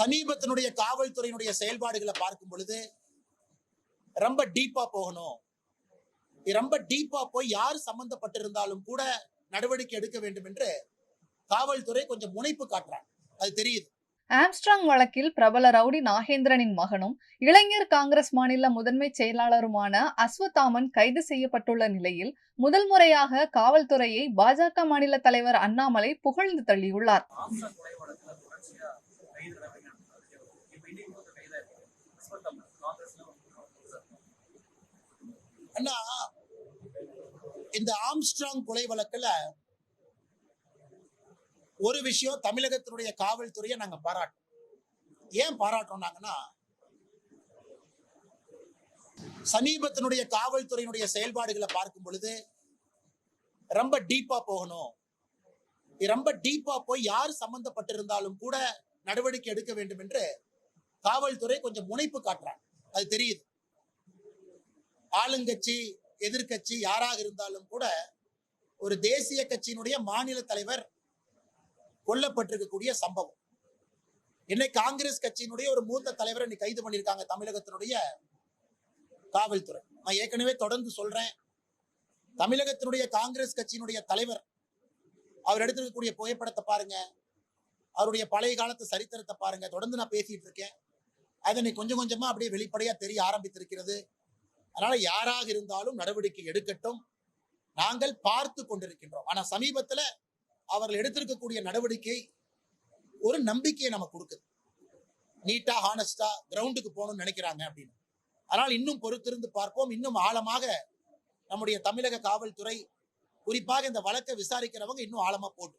சமீபத்தினுடைய காவல்துறையினுடைய செயல்பாடுகளை பார்க்கும் பொழுது ரொம்ப டீப்பா போகணும். ரொம்ப டீப்பா போய் யார் சம்பந்தப்பட்டிருந்தாலும் கூட நடவடிக்கை எடுக்க வேண்டும் என்று காவல்துறை கொஞ்சம் முனைப்பு காட்டுறாங்க. அது தெரியுது. ஆம்ஸ்ட்ராங் வழக்கில் பிரபல ரவுடி நாகேந்திரனின் மகனும் இளைஞர் காங்கிரஸ் மாநில முதன்மை செயலாளருமான அஸ்வத்தாமன் கைது செய்யப்பட்டுள்ள நிலையில் முதல் முறையாக காவல்துறையை பாஜக மாநில தலைவர் அண்ணாமலை புகழ்ந்து தள்ளியுள்ளார். அண்ணா இந்த ஆம்ஸ்ட்ராங் கொலை வழக்குல ஒரு விஷயம் தமிழகத்தினுடைய காவல்துறையை நாங்க பாராட்டோம். ஏன் பாராட்டோம்னாங்கன்னா சமீபத்தினுடைய காவல்துறையினுடைய செயல்பாடுகளை பார்க்கும் பொழுது ரொம்ப டீப்பா போகணும். ரொம்ப டீப்பா போய் யார் சம்பந்தப்பட்டிருந்தாலும் கூட நடவடிக்கை எடுக்க வேண்டும் என்று காவல்துறை கொஞ்சம் முனைப்பு காட்டுறாங்க. அது தெரியுது. ஆளுங்கட்சி எதிர்கட்சி யாராக இருந்தாலும் கூட ஒரு தேசிய கட்சியினுடைய மாநில தலைவர் கொல்லப்பட்டிருக்கக்கூடிய சம்பவம். இன்னைக்கு காங்கிரஸ் கட்சியினுடைய ஒரு மூத்த தலைவரை இன்னைக்கு கைது பண்ணியிருக்காங்க தமிழகத்தினுடைய காவல்துறை. நான் ஏற்கனவே தொடர்ந்து சொல்றேன். தமிழகத்தினுடைய காங்கிரஸ் கட்சியினுடைய தலைவர் அவர் எடுத்திருக்கக்கூடிய புகைப்படத்தை பாருங்க. அவருடைய பழைய காலத்து சரித்திரத்தை பாருங்க. தொடர்ந்து நான் பேசிட்டு இருக்கேன். அதனை கொஞ்சம் கொஞ்சமா அப்படியே வெளிப்படையா தெரிய ஆரம்பித்திருக்கிறது. அதனால யாராக இருந்தாலும் நடவடிக்கை எடுக்கட்டும். நாங்கள் பார்த்து கொண்டிருக்கின்றோம். ஆனா சமீபத்துல அவர்கள் எடுத்திருக்கக்கூடிய நடவடிக்கை ஒரு நம்பிக்கையை நமக்கு கொடுக்குது. நீட்டா ஹானஸ்டா கிரவுண்டுக்கு போகணும்னு நினைக்கிறாங்க அப்படின்னு. அதனால் இன்னும் பொறுத்திருந்து பார்ப்போம். இன்னும் ஆழமாக நம்முடைய தமிழக காவல்துறை குறிப்பாக இந்த வழக்கை விசாரிக்கிறவங்க இன்னும் ஆழமா போட்டு